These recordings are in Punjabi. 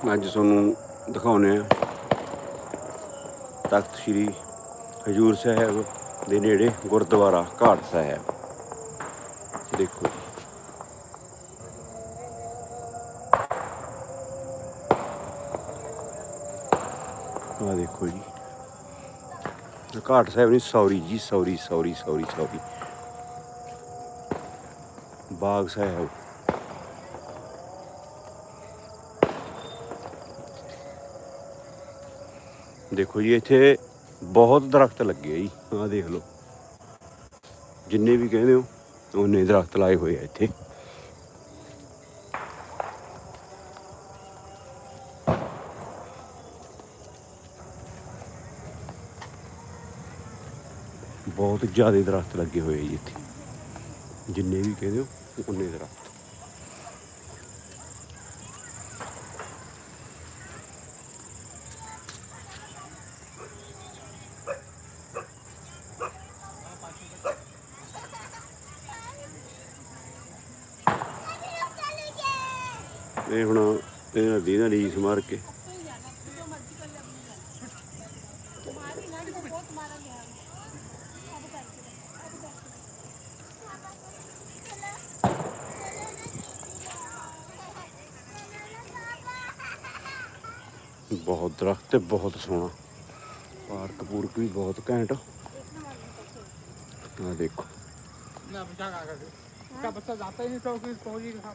ਅੱਜ ਤੁਹਾਨੂੰ ਦਿਖਾਉਨੇ ਆ ਤਖਤ ਸ੍ਰੀ ਹਜੂਰ ਸਾਹਿਬ ਦੇ ਨੇੜੇ ਗੁਰਦੁਆਰਾ ਘਾਟ ਸਾਹਿਬ। ਦੇਖੋ ਆ ਦੇਖੋ ਜੀ। ਘਾਟ ਸਾਹਿਬ ਨਹੀਂ, ਸੌਰੀ ਜੀ, sorry sorry sorry sorry. Bagh Sahib. ਦੇਖੋ ਜੀ ਇੱਥੇ ਬਹੁਤ ਦਰਖਤ ਲੱਗੇ ਆ ਜੀ ਆਹ ਦੇਖ ਲਓ ਜਿੰਨੇ ਵੀ ਕਹਿੰਦੇ ਹੋ ਉਹਨੇ ਦਰਖਤ ਲਾਏ ਹੋਏ ਆ ਇੱਥੇ ਬਹੁਤ ਜ਼ਿਆਦਾ ਦਰਖਤ ਲੱਗੇ ਹੋਏ ਆ ਜੀ ਇੱਥੇ ਜਿੰਨੇ ਵੀ ਕਹਿੰਦੇ ਹੋ ਉਹਨੇ ਦਰਖਤ ਇਹ ਹੁਣ ਇਹਨਾਂ ਦੀ ਨਾ ਰੀਸ ਮਾਰ ਕੇ। ਬਹੁਤ ਦਰਖਤ ਤੇ ਬਹੁਤ ਸੋਹਣਾ। ਪਾਰਕ ਪੂਰਕ ਵੀ ਬਹੁਤ ਘੈਂਟ। ਆ ਦੇਖੋ। ਨਾ ਬਚਾ ਕਾ ਕਾ ਬੱਚਾ ਜਾਤਾ ਹੀ ਨਹੀਂ, ਤਾਂ ਕੋਈ ਪਹੁੰਚ ਹੀ ਰਿਹਾ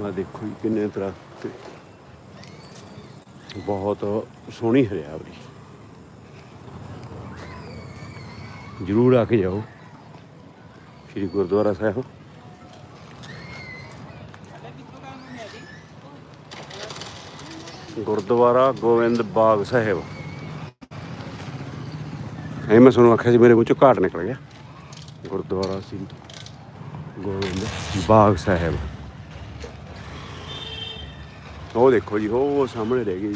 ਆ ਦੇਖੋ ਜੀ ਕਿੰਨੇ ਦਰਖਤ ਬਹੁਤ ਸੋਹਣੀ ਹਰਿਆਵਲੀ। ਜਰੂਰ ਆ ਕੇ ਜਾਓ, ਸ੍ਰੀ ਗੁਰਦੁਆਰਾ ਸਾਹਿਬ। ਗੁਰਦੁਆਰਾ ਗੋਬਿੰਦ ਬਾਗ ਸਾਹਿਬ। ਐ ਮੈਂ ਤੁਹਾਨੂੰ ਆਖਿਆ ਸੀ ਮੇਰੇ ਮੂੰਹ ਚੋਂ ਘਾਟ ਨਿਕਲ ਗਿਆ। ਗੁਰਦੁਆਰਾ ਸ੍ਰੀ ਗੋਬਿੰਦ ਬਾਗ ਸਾਹਿਬ। ਉਹ ਦੇਖੋ ਜੀ, ਉਹ ਸਾਹਮਣੇ ਰਹਿ ਗਈ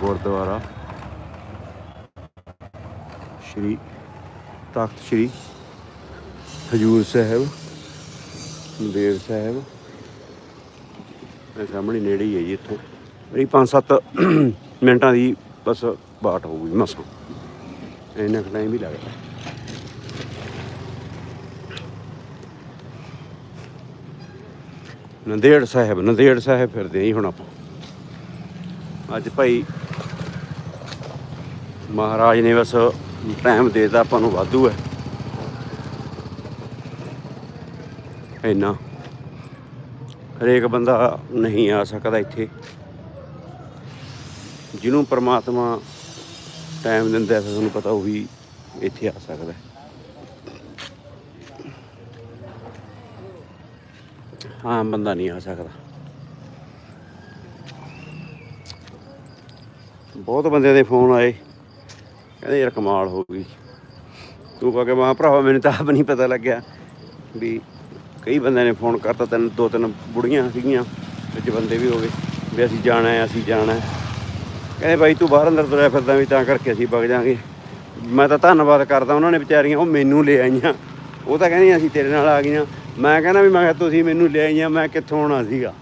ਗੁਰਦੁਆਰਾ। ਸ਼੍ਰੀ ਤਖਤ ਸ਼੍ਰੀ ਹਜੂਰ ਸਾਹਿਬ, ਦੇਵ ਸਾਹਿਬ। ਇਹ ਸਾਹਮਣੇ ਨੇੜੇ ਹੀ ਹੈ ਜੀ ਇੱਥੋਂ। ਮੇਰੀ 5-7 ਮਿੰਟਾਂ ਦੀ ਬਸ ਬਾਟ ਹੋਊਗੀ, ਮਸਾਂ। ਇੰਨਾ ਕੁ ਟਾਈਮ ਵੀ ਲੱਗਦਾ। ਨੰਦੇੜ ਸਾਹਿਬ ਨੰਦੇੜ ਸਾਹਿਬ ਫਿਰਦੇ ਆਂ ਜੀ ਹੁਣ ਆਪਾਂ। ਅੱਜ ਭਾਈ ਮਹਾਰਾਜ ਨੇ ਬਸ ਟਾਈਮ ਦੇਤਾ ਆਪਾਂ ਨੂੰ ਵਾਧੂ ਹੈ। ਇੰਨਾ। ਹਰੇਕ ਬੰਦਾ ਨਹੀਂ ਆ ਸਕਦਾ ਇੱਥੇ। ਜਿਹਨੂੰ ਪਰਮਾਤਮਾ ਟਾਈਮ ਦਿੰਦਾ ਹੈ, ਤੁਹਾਨੂੰ ਪਤਾ ਉਹ ਵੀ ਇੱਥੇ ਆ ਸਕਦਾ ਆਮ ਬੰਦਾ ਨਹੀਂ ਆ ਸਕਦਾ। ਬਹੁਤ ਬੰਦਿਆਂ ਦੇ ਫੋਨ ਆਏ। ਕਹਿੰਦੇ, ਯਾਰ, ਕਮਾਲ ਹੋ ਗਈ। ਤੂੰ ਕਹ ਕੇ ਮਾਂ ਭਰਾਵਾ, ਮੈਨੂੰ ਤਾਂ ਆਪ ਨਹੀਂ ਪਤਾ ਲੱਗਿਆ ਵੀ ਕਈ ਬੰਦਿਆਂ ਨੇ ਫੋਨ ਕਰਤਾ, ਤਿੰਨ, ਦੋ, ਤਿੰਨ ਬੁੜੀਆਂ ਸੀਗੀਆਂ, ਵਿੱਚ ਬੰਦੇ ਵੀ ਹੋ ਗਏ ਵੀ ਅਸੀਂ ਜਾਣਾ ਹੈ, ਅਸੀਂ ਜਾਣਾ ਹੈ। ਕਹਿੰਦੇ ਬਾਈ ਤੂੰ ਬਾਹਰ ਅੰਦਰ ਤੁਰਿਆ ਫਿਰਦਾ ਵੀ ਤਾਂ ਕਰਕੇ ਅਸੀਂ ਵਗ ਜਾਾਂਗੇ। ਮੈਂ ਤਾਂ ਧੰਨਵਾਦ ਕਰਦਾ ਉਹਨਾਂ ਨੇ ਵਿਚਾਰੀਆਂ, ਉਹ ਮੈਨੂੰ ਲੈ ਆਈਆਂ। ਉਹ ਤਾਂ ਕਹਿੰਦੀਆਂ, ਅਸੀਂ ਤੇਰੇ ਨਾਲ ਆ ਗਈਆਂ। ਮੈਂ ਕਹਿੰਦਾ ਵੀ ਮੈਂ ਕਿਹਾ ਤੁਸੀਂ ਮੈਨੂੰ ਲੈ ਆਈਆਂ ਮੈਂ ਕਿੱਥੋਂ ਆਉਣਾ ਸੀਗਾ।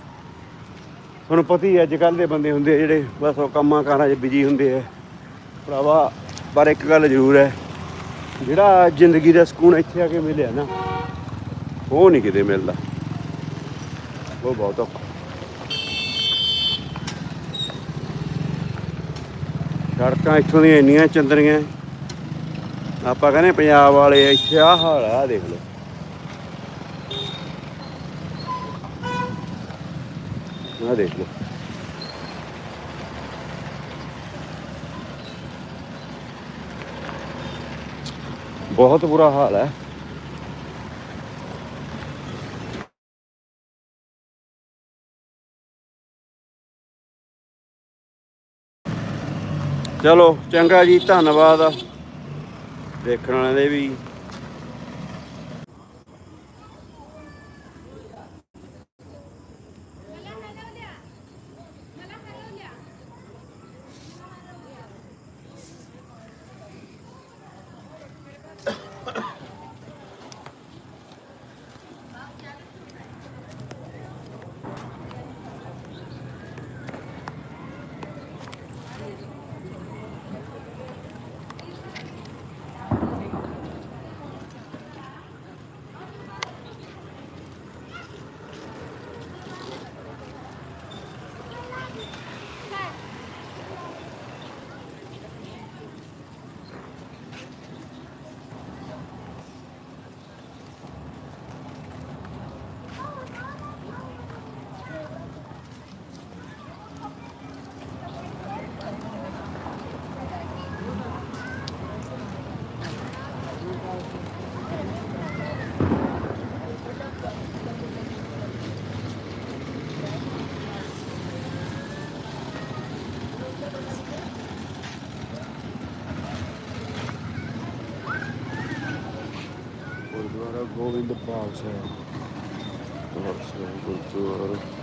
ਤੁਹਾਨੂੰ ਪਤਾ ਹੀ ਅੱਜ ਕੱਲ੍ਹ ਦੇ ਬੰਦੇ ਹੁੰਦੇ ਆ ਜਿਹੜੇ ਬਸ ਉਹ ਕੰਮਾਂ ਕਾਰਾਂ 'ਚ ਬਿਜ਼ੀ ਹੁੰਦੇ ਆ। ਭਰਾਵਾ, ਪਰ ਇੱਕ ਗੱਲ ਜ਼ਰੂਰ ਹੈ, ਜਿਹੜਾ ਜ਼ਿੰਦਗੀ ਦਾ ਸਕੂਨ ਇੱਥੇ ਆ ਕੇ ਮਿਲਿਆ ਨਾ, ਉਹ ਨਹੀਂ ਕਿਤੇ ਮਿਲਦਾ। ਉਹ ਬਹੁਤ ਔਖਾ। ਸੜਕਾਂ ਇੱਥੋਂ ਦੀਆਂ ਇੰਨੀਆਂ ਚੰਦਰੀਆਂ, ਆਪਾਂ ਕਹਿੰਦੇ ਪੰਜਾਬ ਵਾਲੇ ਇੱਥੇ ਆਹ ਹਾਲ ਆ ਦੇਖ ਲਓ। ना देख लो बहुत बुरा हाल है ਚਲੋ, ਚੰਗਾ ਜੀ, ਧੰਨਵਾਦ ਦੇਖਣ ਵਾਲਿਆਂ ਦੇ ਵੀ। goal in the box here. Let's go uh,